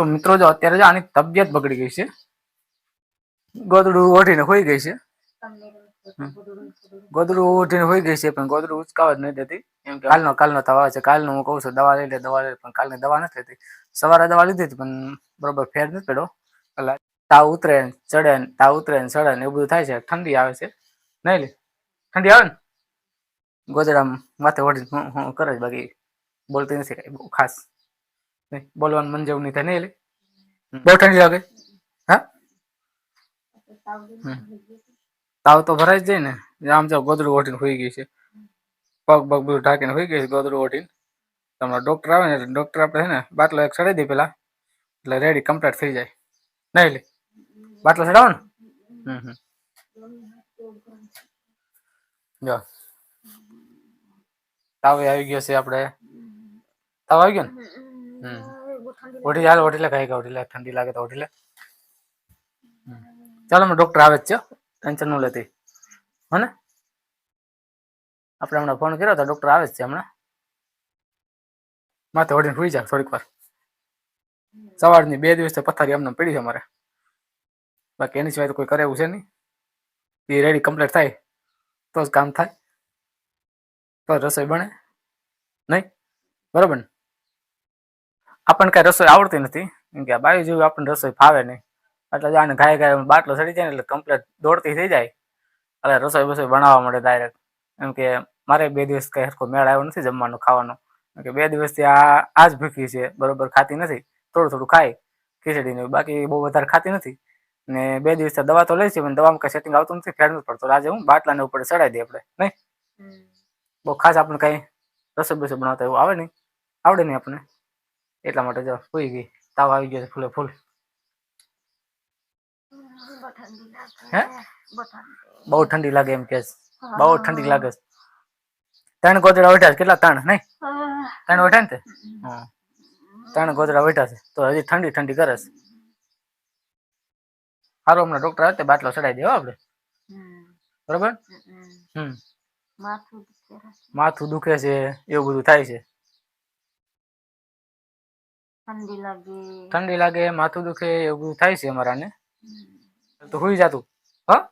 તો મિત્રો જો અત્યારે જો આની તબિયત બગડી ગઈ છે. ગોદડું ઓઢીને હોઈ ગઈ છે. ગોદડું ઓઢીને હોઈ ગઈ છે પણ ગોદડું ઉચકાવા જ નહીં દેતી. એમ કે? કાલનો કાલનો થવા છે. કાલનો હું કહું છું દવા લઈ લે દવા લઈ લે પણ કાલની દવા નથી લેતી. સવારે દવા લીધી હતી પણ બરોબર ફેર નથી પડ્યો. એટલે તાવ ઉતરે ને ચડે ને તાવ ઉતરે ને ચડે ને એવું બધું થાય છે. ઠંડી આવે છે. નહીં લે? ઠંડી આવે ને? ગોદડા માથે ઓઢી કરે જ બાકી બોલતી નથી કઈ બહુ ખાસ. નહીં બોલવાનું મન જેવું નહીં થાય નહીં એટલે બહુ ઠંડી લાગે હા? તાવ તો ભરાઈ જાય ને. આમ જો ગોદડું ઓઢીને હોઈ ગઈ છે. પગ પગ બધું ઢાંકીને હોઈ ગઈ છે ગોદડું ઓઢીને. તમારા ડોક્ટર આવે ને એટલે ડોક્ટર આપણે છે ને બાટલો એક ચડાવી દે પેલા. એટલે રેડી કમ્પ્લીટ થઈ જાય. નહીં લે. બાટલો ચડાવો ને. હમ હમ. જો. તાવ આવી ગયો છે આપણે. તાવ આવી ગયો ને? ઓઢી હાલ ઓઢી લે કઈ ઓઢી લે, ઠંડી લાગે તો ઓઢી લે. હમ. ચાલો અમે ડોક્ટર આવે જ છે ટેન્શન ન લેતી. હો ને? આપણે હમણાં ફોન કર્યો તો ડોક્ટર આવે જ છે હમણાં. માથે ઓઢીને સુઈ જાય થોડીક વાર. સવારની બે દિવસ પથારી અમને પડી છે અમારે. બાકી એની સિવાય તો કોઈ કરે એવું છે નહીં. એ રેડી કમ્પ્લીટ થાય, તો જ કામ થાય. તો રસોઈ બને. નહીં? બરાબર ને? આપણને કાંઈ રસોઈ આવડતી નથી. કેમ કે આ બાયું જેવું આપણને રસોઈ ફાવે નહીં. એટલે જાણે ગાય ગાય બાટલો સડી જાય ને એટલે કમ્પ્લેટ દોડતી થઈ જાય. એટલે રસોઈ બસોઈ બનાવવા મળે ડાયરેક્ટ એમ કે મારે બે દિવસ કઈ હરખો મેળ આવ્યો નથી જમવાનું ખાવાનો. કેમ કે બે દિવસથી આ આ જ ભૂખી છે બરોબર ખાતી નથી. થોડું થોડું ખાય ખીચડીને બાકી બહુ વધારે ખાતી નથી. ને બે દિવસ દવા તો લઈ છે પણ દવામાં કઈ સેટિંગ આવતું નથી ફેર નથી પડતો. આજે હું બાટલાને ઉપર ચડાવી દઈએ આપણે નહીં? બહુ ખાસ આપણને કઈ રસોઈ બસોઈ બનાવતા એવું આવે નહીં. આવડે નહીં આપણને. એટલા માટે જો સુઈ ગઈ. તાવ આવી ગયો છે ફૂલે ફૂલ. હે? બહુ ઠંડી લાગે એમ કે બહુ ઠંડી લાગે ત્રણ ગોદડા વઠ્યા છે. કેટલા? ત્રણ નહીં? ત્રણ વઠ્યા ને તે? ત્રણ ગોદડા વઠ્યા છે. તો હજી ઠંડી ઠંડી કરે છે. સારું હમણાં ડોક્ટર આવે તે બાટલો ચડાવી દેવો આપણે. બરોબર? હમ. માથું દુખે છે એવું બધું થાય છે. ઠંડી લાગે. ઠંડી લાગે, માથું દુખે, એવું થાય છે અમારાને. તો હુઈ જાતું હા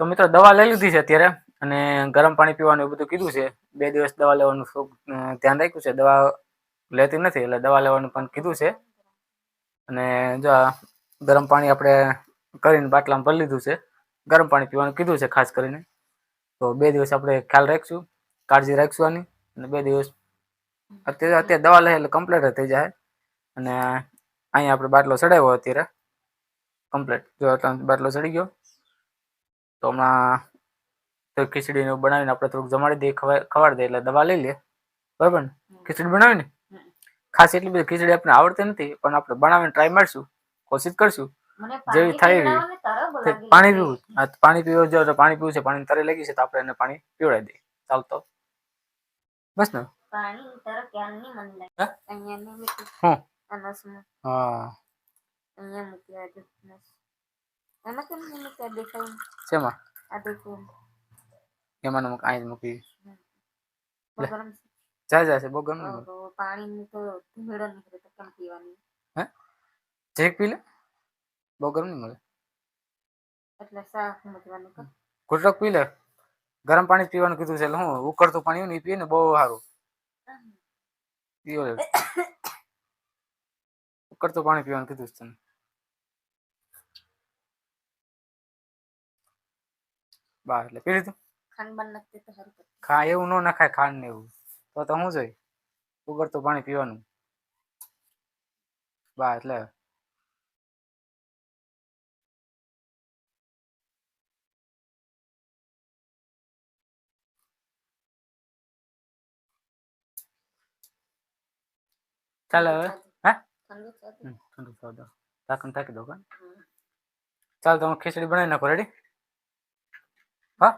તો મિત્રો, દવા લઈ લીધી છે અત્યારે અને ગરમ પાણી પીવાનું એવું બધું કીધું છે. બે દિવસ દવા લેવાનું ધ્યાન રાખ્યું છે? દવા લેતી નથી, એટલે દવા લેવાનું પણ કીધું છે. અને જો ગરમ પાણી આપણે કરીને બાટલામાં ભરી લીધું છે. ગરમ પાણી પીવાનું કીધું છે, ખાસ કરીને. તો બે દિવસ આપણે ખ્યાલ રાખીશું, કાળજી રાખશું આની. અને બે દિવસ અત્યારે અત્યારે દવા લે એટલે કમ્પ્લીટ થઈ જાય. અને અહીંયા આપણે બાટલો ચડાવ્યો અત્યારે. કમ્પ્લીટ જો બાટલો ચડી ગયો. તો હમણાં તો ખીચડી બનાવીને આપણે થોડુંક જમાડી દઈએ ખવા- ખવાડી દઈએ એટલે દવા લઈ લઈએ. બરાબર ને? ખીચડી બનાવીને? ખાસ એટલી બધી ખીચડી આપણે આવડતી નથી પણ આપણે બનાવીને ટ્રાય મારશું. કોશિશ કરશું. જેવી થાય એવી. પાણી પીવું. પાણી પીવું જો તો પાણી પીવું છે પાણી તરે લાગી છે તો આપણે એને પાણી પીવડાવી દઈએ. ચાલતો. બસ ને? પાણી તરત ક્યારની મન લાગે અહીંયા નહીં મૂકી હું. અનસમાં હા. અહીંયા મૂકી આજે અનસ એમાં કેમ નહીં મૂક્યા? દેખાય શેમાં? આ દેખો એમાં. મૂક. અહીં મૂકી જા જા છે. બહુ ગમે તો તો ધૂળો નીકળે તો કેમ પીવાની? જેક પી લે. બહુ ગરમ નહીં મળે. એટલે સાફ મૂકવાનું કે? ઘૂંટડોક પી લે. ગરમ પાણી પીવાનું કીધું છે. એટલે હું ઉકળતું પાણી ને પીએ ને બહુ સારું. પીવો ઉકળતું પાણી પીવાનું કીધું છે તને. બા એટલે પી લીધું. ખાંડ બન નાખતી તો સારું ખા એવું ન નખાય ખાંડ ને એવું. તો તો શું જોઈ? ઉગડતું પાણી પીવાનું. બા એટલે ચાલ હવે? હા? ઠંડુ થવા દો. ઢાંકણ ઢાંકી દો હમ. ચાલ તમે ખીચડી બનાવી નાખો. રેડી હા?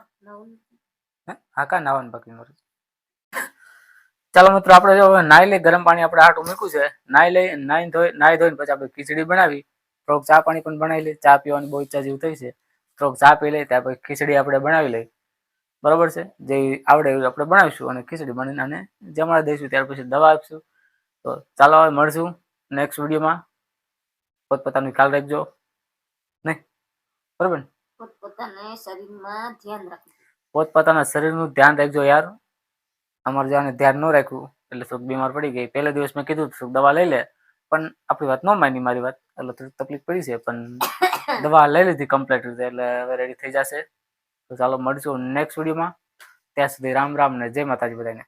હે? હા કા નાવાનું બાકી મારું? ચાલો મિત્રો આપણે જો નાઈ લઈ ગરમ પાણી આપણે આટું મૂક્યું છે. નાઈ લઈ નાઈ ધોઈ નાઈ ધોઈને પછી આપણે ખીચડી બનાવી. થોડોક ચા પાણી પણ બનાવી લઈએ. ચા પીવાની બહુ ઈચ્છા જેવું થઈ છે. થોડોક ચા પી લઈએ ત્યાં પછી ખીચડી આપણે બનાવી લઈ બરોબર છે? જે આવડે એવું આપણે બનાવીશું અને ખીચડી બનાવીને અને જમાડી દઈશું. ત્યાર પછી દવા આપીશું. તો ચાલો હવે મળશું નેક્સ્ટ વિડીયોમાં પોતપોતાનું ખ્યાલ રાખજો. નહીં? બરાબર ને? પોતપોતાને શરીરમાં ધ્યાન પોતપોતાના શરીરનું ધ્યાન રાખજો યાર. અમારે જાને ધ્યાન ન રાખ્યું એટલે થોડુંક બીમાર પડી ગઈ. પહેલા દિવસ મેં કીધું થોડુંક દવા લઈ લે પણ આપણી વાત ન માની મારી વાત. એટલે થોડીક તકલીફ પડી છે પણ દવા લઈ લીધી કમ્પ્લીટ રીતે એટલે હવે રેડી થઈ જશે. તો ચાલો મળશું નેક્સ્ટ વિડીયોમાં ત્યાં સુધી રામ રામ ને જય માતાજી બધાને.